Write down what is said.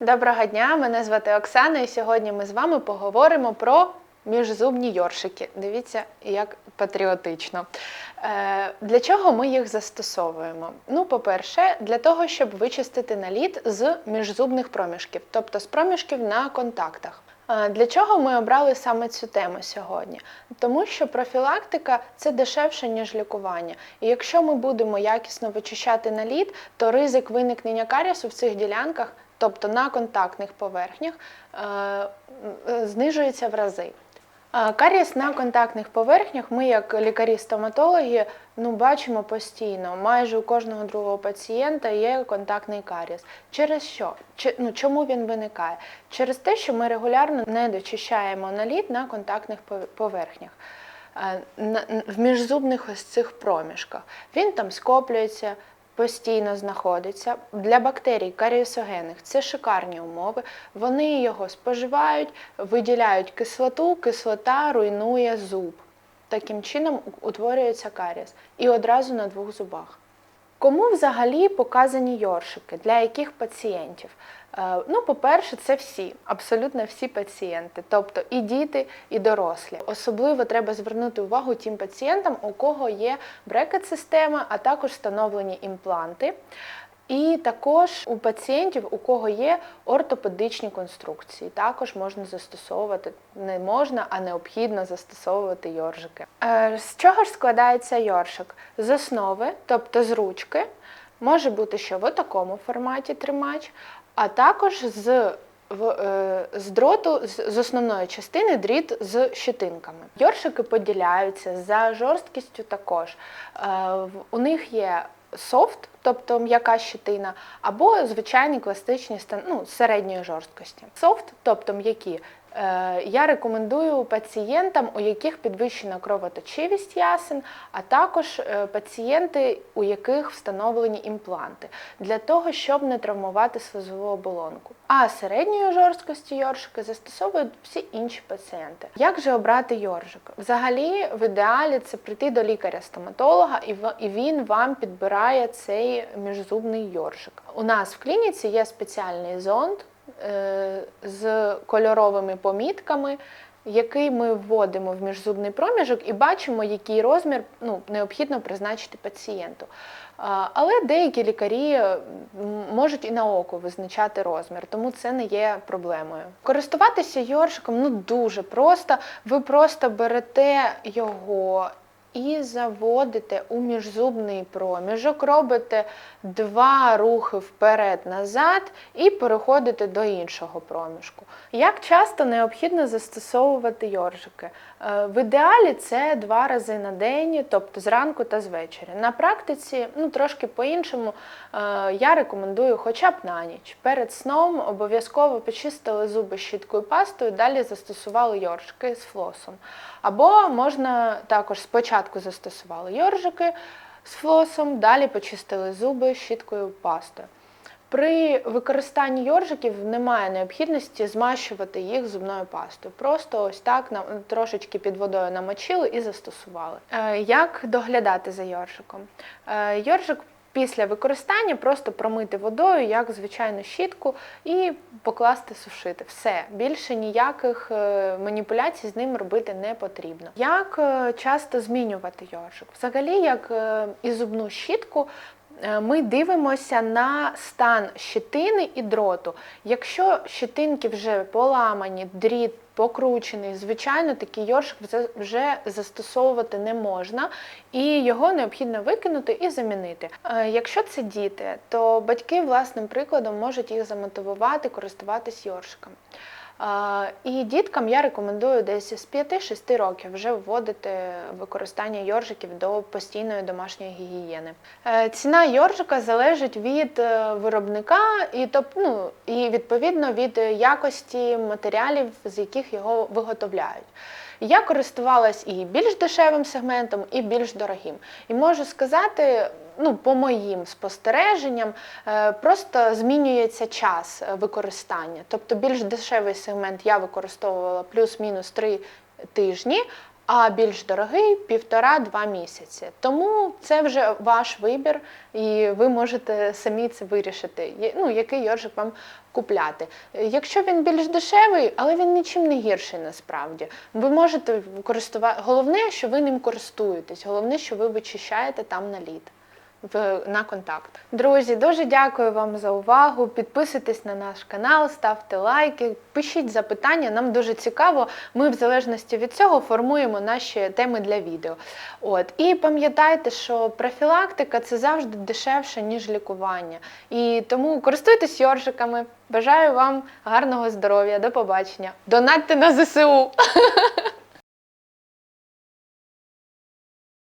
Доброго дня, мене звати Оксана, і сьогодні ми з вами поговоримо про міжзубні йоршики. Дивіться, як патріотично. Е, для чого ми їх застосовуємо? Ну, по-перше, для того, щоб вичистити наліт з міжзубних проміжків, тобто з проміжків на контактах. Е, Для чого ми обрали саме цю тему сьогодні? Тому що профілактика це дешевше, ніж лікування. І якщо ми будемо якісно вичищати наліт, то ризик виникнення карієсу в цих ділянках, тобто на контактних поверхнях, е, е, знижується в рази. Е, Карієс на контактних поверхнях ми, як лікарі-стоматологи, ну, бачимо постійно. Майже у кожного другого пацієнта є контактний карієс. Через що? Ну, чому він виникає? Через те, що ми регулярно не дочищаємо наліт на контактних поверхнях. В міжзубних ось цих проміжках. Він там скоплюється, постійно знаходиться. Для бактерій карієсогенних це шикарні умови. Вони його споживають, виділяють кислоту, кислота руйнує зуб. Таким чином утворюється карієс. І одразу на двох зубах. Кому взагалі показані йоршики? Для яких пацієнтів? Е, Ну, по-перше, це всі, абсолютно всі пацієнти, тобто і діти, і дорослі. Особливо треба звернути увагу тим пацієнтам, у кого є брекет-система, а також встановлені імпланти. І також у пацієнтів, у кого є ортопедичні конструкції, також можна застосовувати, не можна, а необхідно застосовувати йоржики. Е, З чого ж складається йоршик? З основи, тобто з ручки, може бути ще в такому форматі тримач, а також з в, е, з дроту з, основної частини дріт з щитинками. Йоршики поділяються за жорсткістю також. Е, у них є софт, тобто м'яка щитина, або звичайні класичні ну, середньої жорсткості. Софт, тобто м'які, я рекомендую пацієнтам, у яких підвищена кровоточивість ясен, а також е, пацієнти, у яких встановлені імпланти, для того, щоб не травмувати слизову оболонку. А середньої жорсткості йоршики застосовують всі інші пацієнти. Як же обрати йоршик? Взагалі, в ідеалі це прийти до лікаря-стоматолога, і він вам підбирає цей міжзубний йоршик. У нас в клініці є спеціальний зонд е, з кольоровими помітками, який ми вводимо в міжзубний проміжок і бачимо, який розмір ну, необхідно призначити пацієнту. Але деякі лікарі е, можуть і на око визначати розмір, тому це не є проблемою. Користуватися йоршиком ну дуже просто. Ви просто берете його і заводите у міжзубний проміжок, робите два рухи вперед-назад і переходите до іншого проміжку. Як часто необхідно застосовувати йоржики? Е, В ідеалі це два рази на день, тобто зранку та звечері. На практиці ну, трошки по-іншому е, я рекомендую хоча б на ніч. Перед сном обов'язково почистили зуби щіткою пастою, далі застосували йоржики з флосом. Або можна також спочатку застосували йоржики з флосом, далі почистили зуби щіткою пастою. При використанні йоржиків немає необхідності змащувати їх зубною пастою. Просто ось так трошечки під водою намочили і застосували. Е, Як доглядати за йоржиком? Е, Йоржик після використання просто промити водою, як звичайну щітку, і покласти сушити. Все, більше ніяких е, маніпуляцій з ним робити не потрібно. Як е, часто змінювати йоржик? Взагалі, як е, і зубну щітку, ми дивимося на стан щитини і дроту. Якщо щитинки вже поламані, дріт покручений, звичайно, такий йоршик вже- застосовувати не можна, і його необхідно викинути і замінити. Е, Якщо це діти, то батьки власним прикладом можуть їх замотивувати користуватись йоршиком. Е, І діткам я рекомендую десь з 5-6 років вже вводити використання йоржиків до постійної домашньої гігієни. Е, Ціна йоржика залежить від е, виробника і, топ, ну, і відповідно від якості матеріалів, з яких його виготовляють. Я користувалась і більш дешевим сегментом, і більш дорогим. І можу сказати, ну, по моїм спостереженням, е, просто змінюється час е, використання. Тобто більш дешевий сегмент я використовувала плюс-мінус 3 тижні, а більш дорогий півтора-два місяці. Тому це вже ваш вибір, і ви можете самі це вирішити. Ну, який йоржик вам купляти. Якщо він більш дешевий, але він нічим не гірший насправді. Ви можете користувати. Головне, що ви ним користуєтесь, головне, що ви вичищаєте там наліт. В, на контакт. Друзі, дуже дякую вам за увагу. Підписуйтесь на наш канал, ставте лайки, пишіть запитання, нам дуже цікаво. Ми в залежності від цього формуємо наші теми для відео. От. І пам'ятайте, що профілактика це завжди дешевше, ніж лікування. І тому користуйтесь йоршиками. Бажаю вам гарного здоров'я, до побачення. Донатьте на ЗСУ!